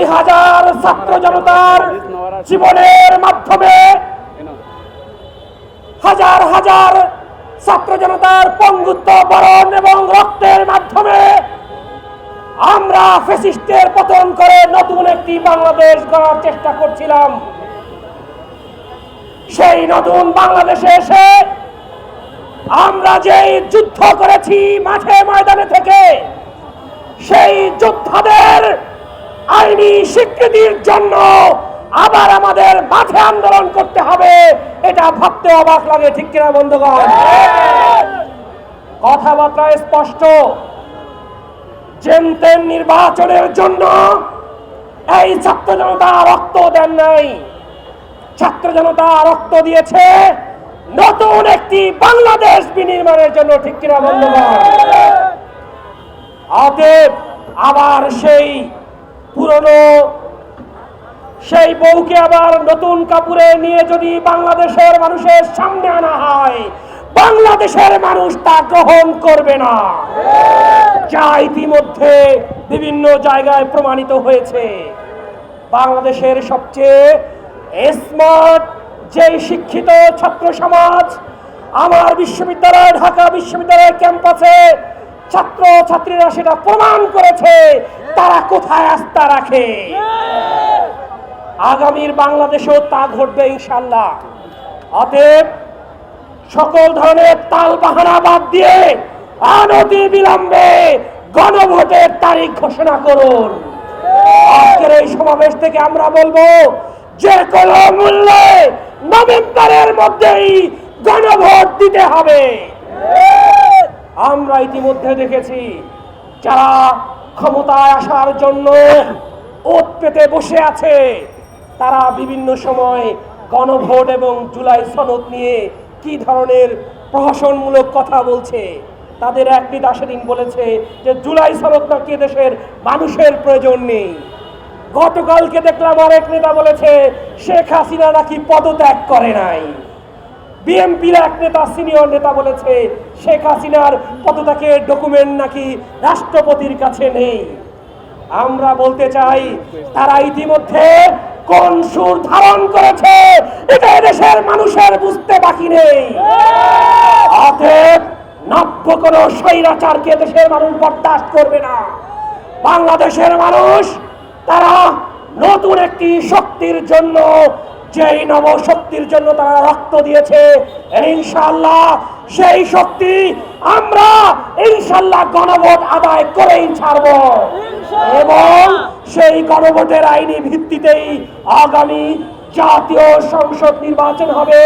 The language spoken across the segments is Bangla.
দুই হাজার ছাত্র জনতার জীবনের মাধ্যমে হাজার হাজার ছাত্র জনতার পঙ্গুত্ব বরণ এবং রক্তের মাধ্যমে আমরা ফেসিস্টের পতন করে নতুন একটি বাংলাদেশ গড়ার চেষ্টা করছিলাম। সেই নতুন বাংলাদেশে এসে আমরা যেই যুদ্ধ করেছি মাঠে ময়দানে থেকে, সেই যোদ্ধাদের আইনি স্বীকৃতির জন্য আবার আমাদের মাঠে আন্দোলন করতে হবে। এটা ভাবতে অবাক লাগে, ঠিক কিনা বন্ধুগণ? কথাবার্তা স্পষ্ট। জেনতেন নির্বাচনের জন্য এই ছাত্র জনতা রক্ত দেন নাই। ছাত্র জনতা রক্ত দিয়েছে নতুন একটি বাংলাদেশ বিনির্মাণের জন্য, ঠিক কিনা বন্ধুগণ? অতএব আবার সেই পুরনো সেই বউকে আবার নতুন কাপড়ে নিয়ে যদি বাংলাদেশের মানুষের সামনে আনা হয়, বাংলাদেশের মানুষ তা গ্রহণ করবে না। যা ইতিমধ্যে বিভিন্ন জায়গায় প্রমাণিত হয়েছে। বাংলাদেশের সবচেয়ে স্মার্ট যেই শিক্ষিত ছাত্র সমাজ, আমার বিশ্ববিদ্যালয়, ঢাকা বিশ্ববিদ্যালয়ের ক্যাম্পাসে ছাত্র ছাত্রীরা সেটা প্রমাণ করেছে। তারা কোথায় আস্থা রাখে? আগামীর বাংলাদেশেও তা ঘটবে ইনশাল্লাহ অতএব সকল ধরনের তাল বাহানা বাদ দিয়ে অনতি বিলম্বে গণভোটের তারিখ ঘোষণা করুন। আজকের এই সমাবেশ থেকে আমরা বলব, যে কোনো মূল্যে নভেম্বরের মধ্যেই গণভোট দিতে হবে। আমরা ইতিমধ্যে দেখেছি, যারা ক্ষমতায় আসার জন্য ওত পেতে বসে আছে, তারা বিভিন্ন সময় গণভোট এবং জুলাই সনদ নিয়ে কি ধরনের প্রহসনমূলক কথা বলছে, তাদের এক নেতা বলেছে যে জুলাই সনদ নাকি দেশের মানুষের প্রয়োজন নেই। গতকালকে দেখলাম আরেক নেতা বলেছে, শেখ হাসিনা নাকি পদত্যাগ করে নাই। বিএনপির এক নেতা, সিনিয়র নেতা বলেছে, শেখ হাসিনার পদত্যাগের ডকুমেন্ট নাকি রাষ্ট্রপতির কাছে নেই? আমরা বলতে চাই, তারা ইতিমধ্যে কোন সুর ধারণ করেছে, এটা দেশের মানুষের বুঝতে বাকি নেই। অতএব নব্য কোন স্বৈরাচারকে দেশের মানুষ বরদাস্ত করবে না। বাংলাদেশের মানুষ, তারা নতুন একটি শক্তির জন্য যেই নব শক্তির জন্য তারা রক্ত দিয়েছে ইনশাল্লাহ সেই শক্তি আমরা ইনশাল্লাহ গণভোট আদায় করেই ছাড়ব। এবং সেই গণভোটের আইনি ভিত্তিতেই আগামী জাতীয় সংসদ নির্বাচন হবে।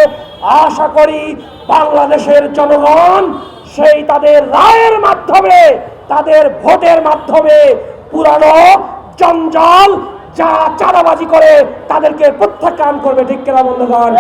আশা করি বাংলাদেশের জনগণ সেই তাদের রায়ের মাধ্যমে তাদের ভোটের মাধ্যমে পুরানো জঞ্জাল যা চাঁদাবাজি করে তাদেরকে প্রত্যাখ্যান করবে ঠিক কেনা বন্ধুগণ?